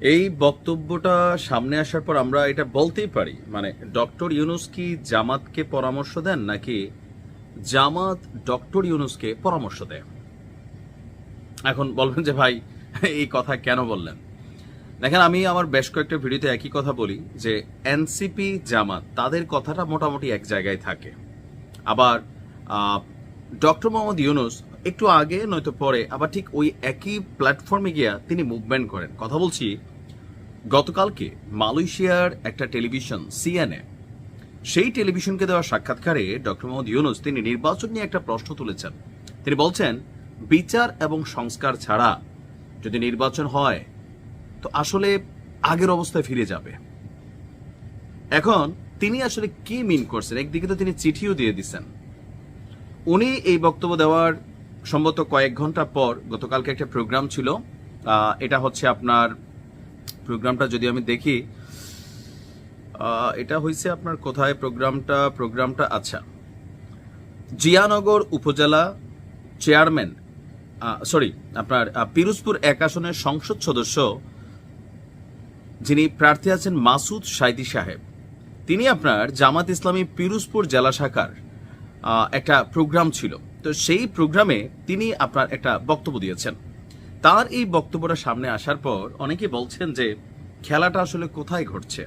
এই বক্তব্যটা সামনে আসার পর আমরা এটা বলতেই পারি। মানে ডক্টর ইউনুস কি জামাতকে পরামর্শ দেন, নাকি জামাত ডক্টর ইউনুসকে পরামর্শ দেয়? এখন বলবেন যে, ভাই, এই কথা কেন বললেন? দেখেন, আমি আমার বেশ কয়েকটা ভিডিওতে একই কথা বলি যে, এনসিপি জামাত, তাদের কথাটা মোটামুটি এক জায়গায় থাকে। আবার ডক্টর মোহাম্মদ ইউনুস একটু আগে, নয়তো পরে, আবার ঠিক ওই একই প্ল্যাটফর্মে গিয়া তিনি মুভমেন্ট করেন। কথা বলছি, গতকালকে মালয়েশিয়ার একটা টেলিভিশন সিএনএ সেই টেলিভিশনকে দেওয়া সাক্ষাৎকারে ডক্টর মোহাম্মদ ইউনুস তিনি নির্বাচন নিয়ে একটা প্রশ্ন তুলেছেন। তিনি বলছেন, বিচার এবং সংস্কার ছাড়া যদি নির্বাচন হয়, তো আসলে আগের অবস্থায় ফিরে যাবে। এখন তিনি আসলে কি মিন করছেন? একদিকে তো তিনি চিঠিও দিয়ে দিচ্ছেন উনি এই বক্তব্য দেওয়ার সম্ভবত কয়েক ঘণ্টা পর গতকালকে একটা প্রোগ্রাম ছিল। এটা হচ্ছে আপনার প্রোগ্রামটা যদি আমি দেখি এটা হয়েছে আপনার কোথায় প্রোগ্রামটা প্রোগ্রামটা আচ্ছা। জিয়ানগর উপজেলা চেয়ারম্যান সরি আপনার পিরোজপুর এক আসনের সংসদ সদস্য যিনি প্রার্থী আছেন মাসুদ সাইদি সাহেব। তিনি আপনার জামাত ইসলামী পিরোজপুর জেলা শাখার একটা প্রোগ্রাম ছিল। তো সেই প্রোগ্রামে তিনি আপনার একটা বক্তব্য দিয়েছেন। তার এই বক্তব্যটা সামনে আসার পর অনেকে বলছেন যে, খেলাটা আসলে কোথায় ঘটছে?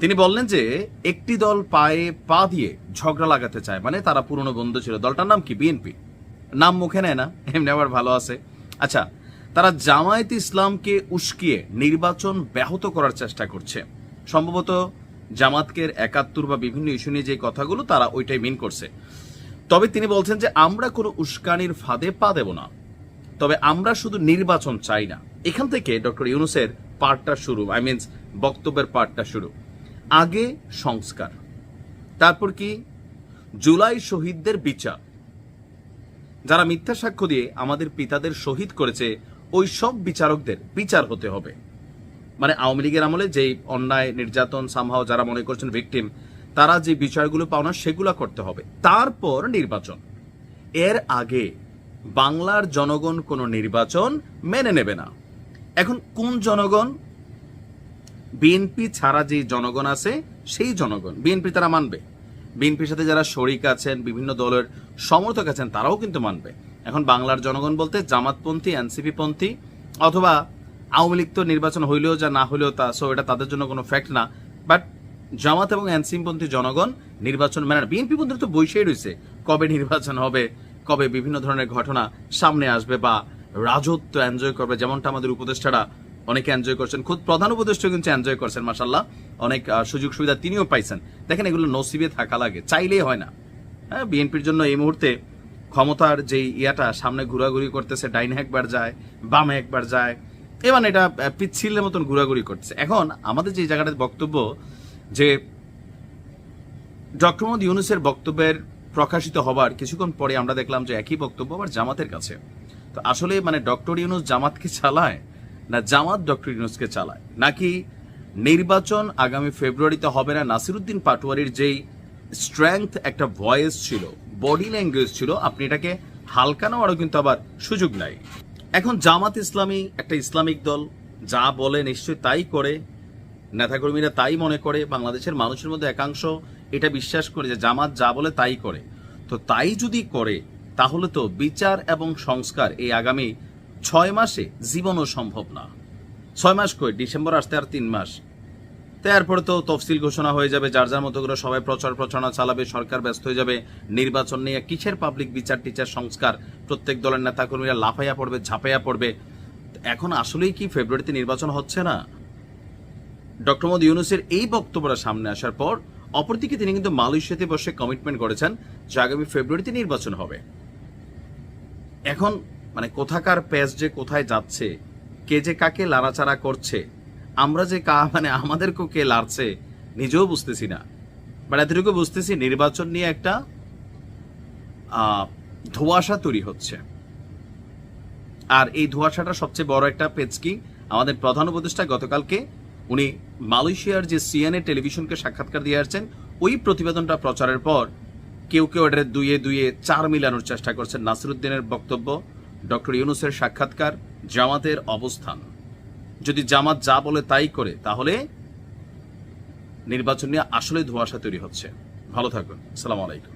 তিনি বললেন যে, একটি দল পায়ে পা দিয়ে ঝগড়া লাগাতে চায় মানে তারা পুরনো বন্ধু ছিল। দলটার নাম কি? বিএনপি নাম মুখে নেয় না, এমনি আবার ভালো আছে। আচ্ছা তারা জামায়াত ইসলামকে উস্কিয়ে নির্বাচন ব্যাহত করার চেষ্টা করছে। সম্ভবত জামাতকের একাত্তর বা বিভিন্ন ইস্যু নিয়ে যে কথাগুলো, তারা ওইটাই মিন করছে। তবে তিনি বলছেন যে আমরা কোনো উস্কানির ফাঁদে পা দেব না। তবে আমরা শুধু নির্বাচন চাই না। এখান থেকে ডক্টর ইউনুসের পার্টটা শুরু, আই মিনস বক্তব্যের পার্টটা শুরু। আগে সংস্কার। তারপর কি? জুলাই শহীদদের বিচার। যারা মিথ্যা সাক্ষ্য দিয়ে আমাদের পিতাদের শহীদ করেছে, ওই সব বিচারকদের বিচার হতে হবে। মানে আওয়ামী লীগের আমলে যেই অন্যায়, নির্যাতন সামহাও যারা মনে করছেন ভিকটিম তারা যে বিষয়গুলো পাওনা সেগুলো করতে হবে। তারপর নির্বাচন। এর আগে বাংলার জনগণ কোনো নির্বাচন মেনে নেবে না। এখন কোন জনগণ? বিএনপি ছাড়া যে জনগণ আছে, সেই জনগণ। বিএনপি তারা মানবে। বিএনপির সাথে যারা শরিক আছেন, বিভিন্ন দলের সমর্থক আছেন, তারাও কিন্তু মানবে। এখন বাংলার জনগণ বলতে জামাতপন্থী এনসিপি পন্থী অথবা আওয়ামী লীগ তো নির্বাচন হইলেও যা না হইলেও তা সো এটা তাদের জন্য কোনো ফ্যাক্ট না। বাট জামাত এবং এনসিপি পন্থী জনগণ নির্বাচন মানে বিএনপি পন্থী তো বৈশাই রয়েছে কবে নির্বাচন হবে, কবে বিভিন্ন ধরনের ঘটনা সামনে আসবে বা রাজত্ব এনজয় করবে, যেমনটা আমাদের উপদেষ্টারা অনেকে এনজয় করছেন। খুদ প্রধান উপদেষ্টা কিন্তু এনজয় করছেন মাসাল্লাহ অনেক সুযোগ সুবিধা তিনিও পাইছেন। দেখেন এগুলো নসিবে থাকা লাগে, চাইলেই হয় না। হ্যাঁ বিএনপির জন্য এই মুহূর্তে ক্ষমতার যেই ইয়াটা, সামনে ঘোরাঘুরি করতেছে, ডাইনে একবার যায়, বামে একবার যায়, এবার এটা পিচ্ছিলের মতন ঘোরাঘুরি করতেছে। এখন আমাদের যে জায়গাটার বক্তব্য যে ডক্টর মোহাম্মদ ইউনুসের বক্তব্যের প্রকাশিত হবার কিছুক্ষণ পরে আমরা দেখলাম যে একই বক্তব্য আবার জামাতের কাছে। তো আসলে মানে ডক্টর ইউনুস জামাতকে চালায় না জামাত ডক্টর ইউনুসকে চালায়? নাকি নির্বাচন আগামী ফেব্রুয়ারিতে হবে না? নাসিরুদ্দিন পাটোয়ারির যেই স্ট্রেংথ একটা ভয়েস ছিল বডি ল্যাঙ্গুয়েজ ছিল, আপনি এটাকে হালকা নেওয়ারও কিন্তু আবার সুযোগ নাই। এখন জামাত ইসলামী, একটা ইসলামিক দল, যা বলে নিশ্চয়ই তাই করে নেতাকর্মীরা তাই মনে করে, বাংলাদেশের মানুষের মধ্যে একাংশ এটা বিশ্বাস করে যে জামাত যা বলে তাই করে। তো তাই যদি করে, তাহলে তো বিচার এবং সংস্কার এই আগামী ছয় মাসে জীবনও সম্ভব না। ছয় মাস কই? ডিসেম্বর আসতে আর তিন মাস। তো এরপরে তো তফসিল ঘোষণা হয়ে যাবে, যার যার মতো করে সবাই প্রচার প্রচারণা চালাবে, সরকার ব্যস্ত হয়ে যাবে, নির্বাচন নিয়ে কিসের পাবলিক বিচার টিচার সংস্কার, প্রত্যেক দলের নেতাকর্মীরা লাফাইয়া পড়বে, ঝাঁপাইয়া পড়বে। এখন আসলেই কি ফেব্রুয়ারিতে নির্বাচন হচ্ছে না? ডক্টর মোদী ইউনুসের এই বক্তব্যটা সামনে আসার পর, অপরদিকে তিনি কিন্তু মালয়েশিয়াতে বসে কমিটমেন্ট করেছেন যে আগামী ফেব্রুয়ারিতে নির্বাচন হবে। এখন মানে কোথাকার প্যাচ যে কোথায় যাচ্ছে, কে যে কাকে লাড়াচাড়া করছে, আমরা যে কা মানে আমাদেরকেও কে লাড়ছে, নিজেও বুঝতেছি না। বাট এতটুকু বুঝতেছি নির্বাচন নিয়ে একটা ধোঁয়াশা তৈরি হচ্ছে। আর এই ধোঁয়াশাটা সবচেয়ে বড় একটা পেচকি আমাদের প্রধান উপদেষ্টা গতকালকে উনি মালয়েশিয়ার যে সিএনএ টেলিভিশনকে সাক্ষাৎকার দিয়ে আসছেন, ওই প্রতিবেদনটা প্রচারের পর কেউ কেউ এটার দুইয়ে দুইয়ে চার মিলানোর চেষ্টা করছেন। নাসিরুদ্দিনের বক্তব্য, ডক্টর ইউনুসের সাক্ষাৎকার, জামাতের অবস্থান। যদি জামাত যা বলে তাই করে, তাহলে নির্বাচন নিয়ে আসলে ধোঁয়াশা তৈরি হচ্ছে। ভালো থাকুন। আসসালামু আলাইকুম।